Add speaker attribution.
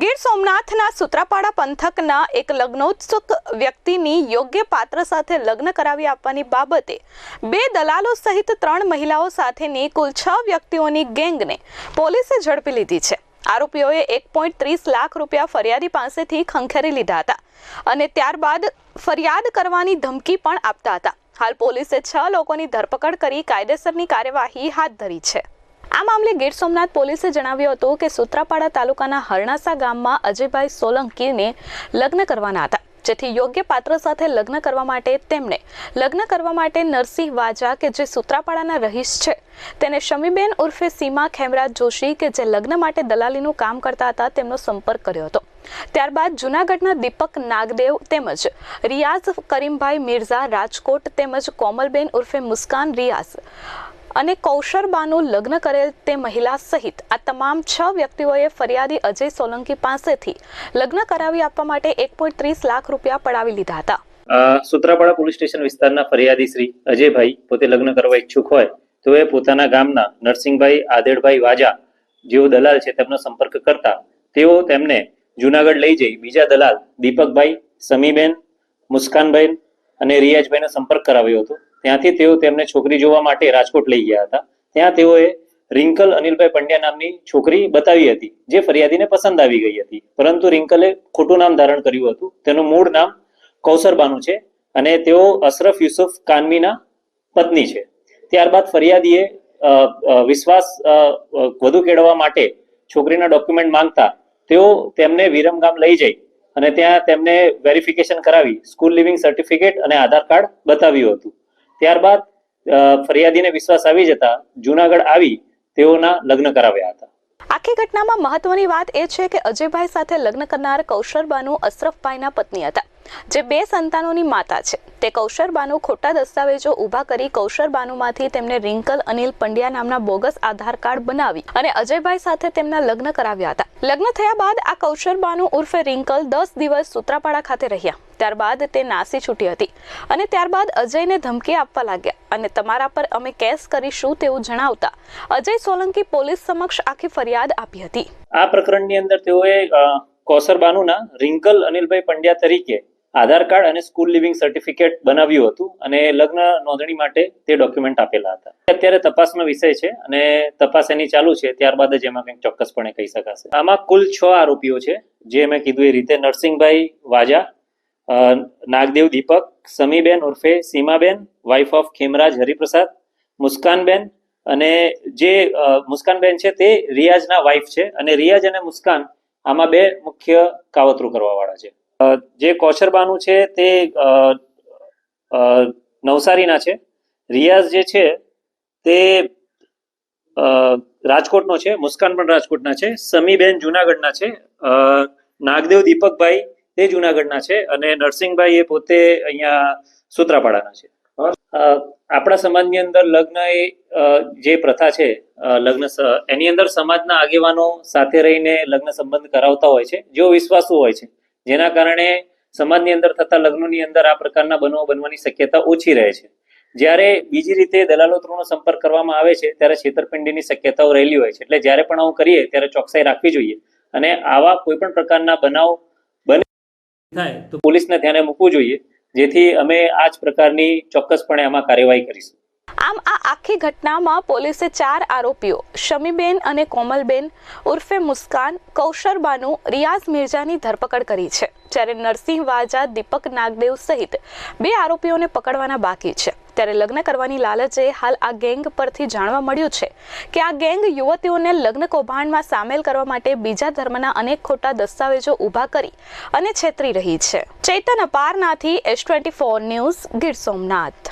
Speaker 1: ગીર સોમનાથના સૂત્રાપાડા પંથકના એક લગ્નોત્સુક વ્યક્તિની યોગ્ય પાત્ર સાથે લગ્ન કરાવી આપવાની બાબતે બે દલાલો સહિત ત્રણ મહિલાઓ સાથેની કુલ છ વ્યક્તિઓની ગેંગને પોલીસે ઝડપી લીધી છે. આરોપીઓએ એક પોઈન્ટ ત્રીસ લાખ રૂપિયા ફરિયાદી પાસેથી ખંખેરી લીધા હતા અને ત્યારબાદ ફરિયાદ કરવાની ધમકી પણ આપતા હતા. હાલ પોલીસે છ લોકોની ધરપકડ કરી કાયદેસરની કાર્યવાહી હાથ ધરી છે. આ મામલે ગીર સોમનાથ પોલીસે જણાવ્યું હતું કે સુત્રાપાડા તાલુકાના હરણાસા ગામમાં અજયભાઈ સોલંકીને લગ્ન કરવાના હતા. જેથી યોગ્ય પાત્ર સાથે લગ્ન કરવા માટે તેમણે લગ્ન કરવા માટે નરસિંહ વાજા કે જે સુત્રાપાડાના રહીશ છે, તેને શમીબેન ઉર્ફે સીમા ખેમરાજ જોશી કે જે લગ્ન માટે દલાલીનું કામ કરતા હતા તેમનો સંપર્ક કર્યો હતો. ત્યારબાદ જૂનાગઢના દીપક નાગદેવ તેમજ રિયાઝ કરીમભાઈ મિર્ઝા રાજકોટ તેમજ કોમલબેન ઉર્ફે મુસ્કાન રિયાઝ અને કૌશરબાનું લગ્ન કરેલ તે મહિલા સહિત આ તમામ છ વ્યક્તિઓએ ફરિયાદી અજય સોલંકી પાસેથી લગ્ન કરાવી આપવા માટે એક પોઈન્ટ ત્રીસ લાખ રૂપિયા પડાવી લીધા હતા.
Speaker 2: સુત્રાપાડા પોલીસ સ્ટેશન વિસ્તારના ફરિયાદી શ્રી અજયભાઈ પોતે લગ્ન કરવા ઈચ્છુક હોય તો એ પોતાના ગામના નરસિંહભાઈ આદેડભાઈ વાજા, જેઓ દલાલ છે, તેમનો સંપર્ક કરતા તેઓ તેમને જુનાગઢ લઈ જઈ બીજા દલાલ દીપકભાઈ, સમીબેન, મુસ્કાનબેન અને રિયાજભાઈનો સંપર્ક કરાવ્યો હતો. ત્યાંથી તેઓ તેમને છોકરી જોવા માટે રાજકોટ લઈ ગયા હતા. ત્યાં તેઓએ રિંકલ અનિલભાઈ પંડ્યા નામની છોકરી બતાવી હતી, જે ફરિયાદીને પસંદ આવી ગઈ હતી. પરંતુ રિંકલે ખોટું નામ ધારણ કર્યું હતું. તેનું મૂળ નામ કૌસરબાનુ છે અને તેઓ અશરફ યુસુફ કાનમીના પત્ની છે. ત્યારબાદ ફરિયાદીએ વિશ્વાસ વધુ કેળવવા માટે છોકરીના ડોક્યુમેન્ટ માંગતા તેઓ તેમને વિરમગામ લઈ જઈ અને ત્યાં તેમને વેરિફિકેશન કરાવી, સ્કૂલ લિવિંગ સર્ટિફિકેટ અને આધાર કાર્ડ બતાવ્યું હતું. ત્યારબાદ ફરિયાદીને વિશ્વાસ આવી જતા જુનાગઢ આવી તેઓના લગ્ન કરાવ્યા હતા.
Speaker 1: આખી ઘટનામાં મહત્વની વાત એ છે કે અજયભાઈ સાથે લગ્ન કરનાર કૌશરબાનુ અશરફભાઈના પત્ની હતા. જે બે સંતાનોની માતા છે. તે કૌશરબાનુ ખોટા દસ્તાવેજો ઊભા કરી કૌશરબાનુમાંથી તેમને રિંકલ અનિલ પંડ્યા નામના બોગસ આધાર કાર્ડ બનાવી અને અજયભાઈ સાથે તેમના લગ્ન કરાવ્યા હતા. લગ્ન થયા બાદ આ કૌશરબાનુ ઉર્ફે રિંકલ દસ દિવસ સુત્રાપાડા ખાતે રહ્યા. ત્યારબાદ તે નાસી છૂટી હતી અને ત્યારબાદ અજયને ધમકી આપવા લાગ્યા. અને તમારા પર અમે કેસ કરીશું તેવું જણાવતા અજય સોલંકી પોલીસ સમક્ષ આખી ફરિયાદ આપી હતી.
Speaker 2: આ પ્રકરણની અંદર તેઓએ અ, રિંકલ અનિલભાઈ પંડ્યા તરીકે આધાર કાર્ડ અને સ્કૂલ લિવિંગ સર્ટિફિકેટ બનાવ્યું હતું અને લગ્ન નોંધણી માટે તે ડોક્યુમેન્ટ આપેલા હતા. અત્યારે તપાસનો વિષય છે અને તપાસ એની ચાલુ છે, ત્યારબાદ જ એમાં કંઈક ચોક્કસપણે કહી શકાશે. આમાં કુલ છ આરોપીઓ છે, જે મેં કીધું એ રીતે નરસિંહભાઈ વાજા નાગદેવ દીપક, સમીબેન ઉર્ફે સીમાબેન વાઇફ ઓફ ખેમરાજ હરિપ્રસાદ, મુસ્કાનબેન અને જે મુસ્કાનબેન છે તે રિયાઝના વાઇફ છે અને રિયાઝ અને મુસ્કાન આમાં બે મુખ્ય કાવતરું કરવાવાળા છે. જે કૌશરબાનું છે તે નવસારીના છે. રિયાઝ જે છે તે રાજકોટનો છે, મુસ્કાન પણ રાજકોટના છે. સમીબેન જુનાગઢના છે. નાગદેવ દીપકભાઈ તે જુનાગઢના છે અને નરસિંહભાઈ એ પોતે અહીંયા સુત્રાપાડાના છે. આપણા સમાજની અંદર લગ્ન એ જે પ્રથા છે લગ્ન એની અંદર સમાજના આગેવાનો સાથે રહીને લગ્ન સંબંધ કરાવતા હોય છે, જેઓ વિશ્વાસુ હોય છે. જેના કારણે સમાજની અંદર થતા લગ્નોની અંદર આ પ્રકારના બનાવો બનવાની શક્યતા ઓછી રહે છે. જ્યારે બીજી રીતે દલાલો સંપર્ક કરવામાં આવે છે, ત્યારે છેતરપિંડીની શક્યતાઓ રહેલી હોય છે. એટલે જ્યારે પણ આવું કરીએ, ત્યારે ચોકસાઈ રાખવી જોઈએ. અને આવા કોઈ પણ પ્રકારના બનાવ બને થાય, તો પોલીસને ધ્યાને મૂકવું જોઈએ, જેથી અમે આ જ પ્રકારની ચોક્કસપણે આમાં કાર્યવાહી કરીશું.
Speaker 1: આમ આ આખી ઘટનામાં પોલીસે ચાર આરોપીઓ, શમીબેન અને કોમલબેન ઉર્ફે મુસ્કાન કૌશરબાનુ રિયાઝ મિર્જાની ધરપકડ કરી છે. જ્યારે નરસિંહ વાજા, દીપક નાગદેવ સહિત બે આરોપીઓને પકડવાના બાકી છે. ત્યારે લગ્ન કરવાની લાલચે હાલ આ ગેંગ પરથી જાણવા મળ્યું છે કે આ ગેંગ યુવતીઓને લગ્ન કૌભાંડમાં સામેલ કરવા માટે બીજા ધર્મના અનેક ખોટા દસ્તાવેજો ઊભા કરી અને છેતરી રહી છે. Chaitan અપારનાથી S twenty four news Gir Somnath.